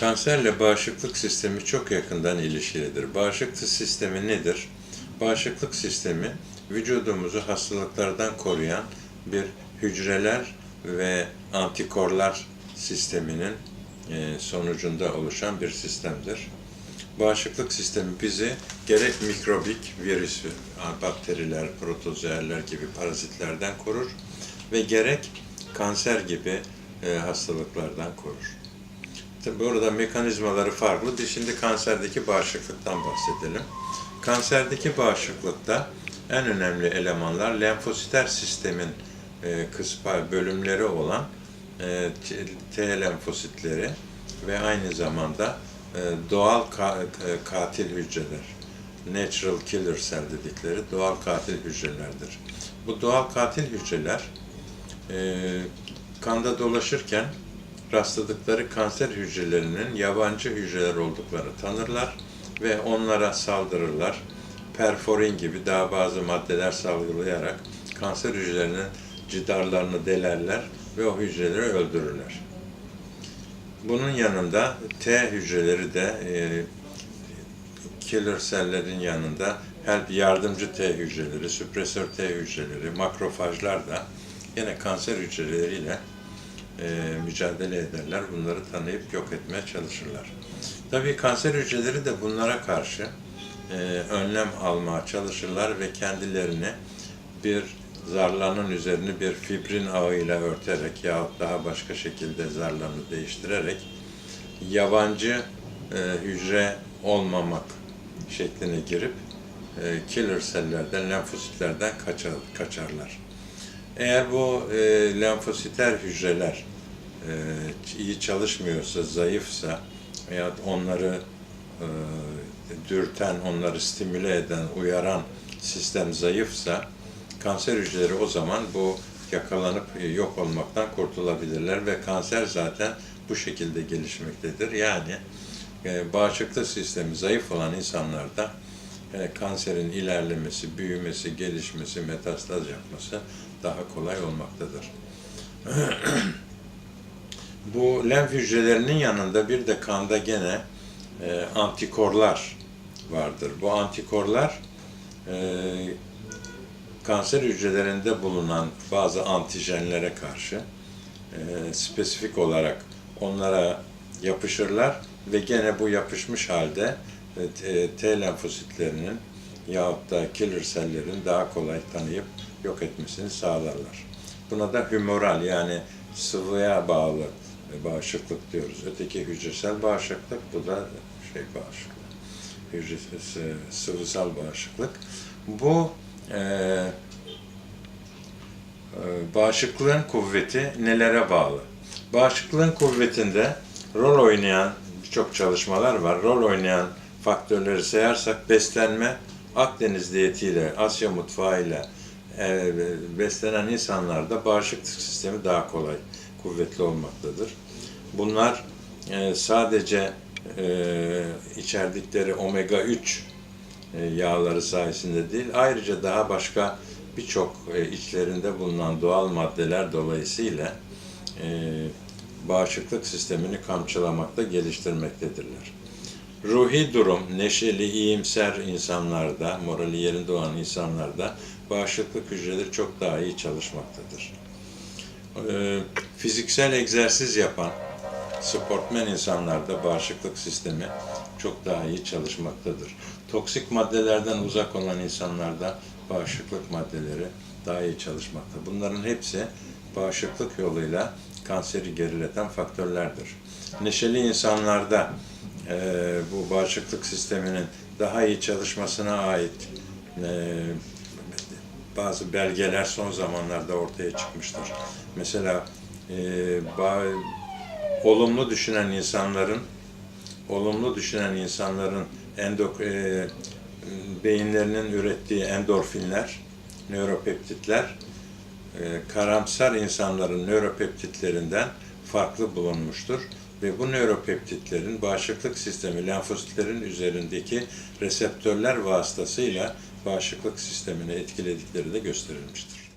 Kanserle bağışıklık sistemi çok yakından ilişkilidir. Bağışıklık sistemi nedir? Bağışıklık sistemi vücudumuzu hastalıklardan koruyan bir hücreler ve antikorlar sisteminin e, sonucunda oluşan bir sistemdir. Bağışıklık sistemi bizi gerek mikrobik, virüs, bakteriler, protozoaller gibi parazitlerden korur ve gerek kanser gibi e, hastalıklardan korur. Tabi burada mekanizmaları farklı. Şimdi kanserdeki bağışıklıktan bahsedelim. Kanserdeki bağışıklıkta en önemli elemanlar lenfositer sistemin e, kıspa bölümleri olan e, T- T lenfositleri ve aynı zamanda e, doğal ka- e, katil hücreler. Natural killer cell dedikleri doğal katil hücrelerdir. Bu doğal katil hücreler e, kanda dolaşırken rastladıkları kanser hücrelerinin yabancı hücreler olduklarını tanırlar ve onlara saldırırlar. Perforin gibi daha bazı maddeler salgılayarak kanser hücrelerinin cidarlarını delerler ve o hücreleri öldürürler. Bunun yanında T hücreleri de e, killer sellerin yanında help yardımcı T hücreleri, süpresör T hücreleri, makrofajlar da yine kanser hücreleriyle e, mücadele ederler. Bunları tanıyıp yok etmeye çalışırlar. Tabii kanser hücreleri de bunlara karşı e, önlem almaya çalışırlar ve kendilerini bir zarlarının üzerini bir fibrin ağıyla örterek yahut daha başka şekilde zarlarını değiştirerek yabancı e, hücre olmamak şekline girip e, killer sellerden, lenfositlerden kaçar, kaçarlar. Eğer bu e, lenfositer hücreler e, iyi çalışmıyorsa, zayıfsa veya onları e, dürten, onları stimüle eden, uyaran sistem zayıfsa kanser hücreleri o zaman bu yakalanıp e, yok olmaktan kurtulabilirler ve kanser zaten bu şekilde gelişmektedir. Yani e, bağışıklık sistemi zayıf olan insanlarda e, kanserin ilerlemesi, büyümesi, gelişmesi, metastaz yapması daha kolay olmaktadır. Bu lenf hücrelerinin yanında bir de kanda gene e, antikorlar vardır. Bu antikorlar e, kanser hücrelerinde bulunan bazı antijenlere karşı e, spesifik olarak onlara yapışırlar ve gene bu yapışmış halde e, T- T lenfositlerinin yahut da killer sellerin daha kolay tanıyıp yok etmesini sağlarlar. Buna da humoral yani sıvıya bağlı e, bağışıklık diyoruz. Öteki hücresel bağışıklık, bu da şey bağışıklık. Hücresel, sıvısal bağışıklık. Bu e, e, bağışıklığın kuvveti nelere bağlı? Bağışıklığın kuvvetinde rol oynayan birçok çalışmalar var. Rol oynayan faktörleri sayarsak beslenme, Akdeniz diyetiyle, Asya mutfağıyla e, beslenen insanlarda bağışıklık sistemi daha kolay, kuvvetli olmaktadır. Bunlar e, sadece e, içerdikleri omega 3 e, yağları sayesinde değil, ayrıca daha başka birçok e, içlerinde bulunan doğal maddeler dolayısıyla e, bağışıklık sistemini kamçılamakta, geliştirmektedirler. Ruhi durum, neşeli, iyimser insanlarda, morali yerinde olan insanlarda bağışıklık hücreleri çok daha iyi çalışmaktadır. Ee, fiziksel egzersiz yapan, sportmen insanlarda bağışıklık sistemi çok daha iyi çalışmaktadır. Toksik maddelerden uzak olan insanlarda bağışıklık maddeleri daha iyi çalışmakta. Bunların hepsi bağışıklık yoluyla kanseri gerileten faktörlerdir. Neşeli insanlarda e, bu bağışıklık sisteminin daha iyi çalışmasına ait e, bazı belgeler son zamanlarda ortaya çıkmıştır. Mesela e, ba- olumlu düşünen insanların olumlu düşünen insanların endok e, beyinlerinin ürettiği endorfinler, nöropeptitler e, karamsar insanların nöropeptitlerinden farklı bulunmuştur ve bu nöropeptitlerin bağışıklık sistemi lenfositlerin üzerindeki reseptörler vasıtasıyla bağışıklık sistemini etkiledikleri de gösterilmiştir.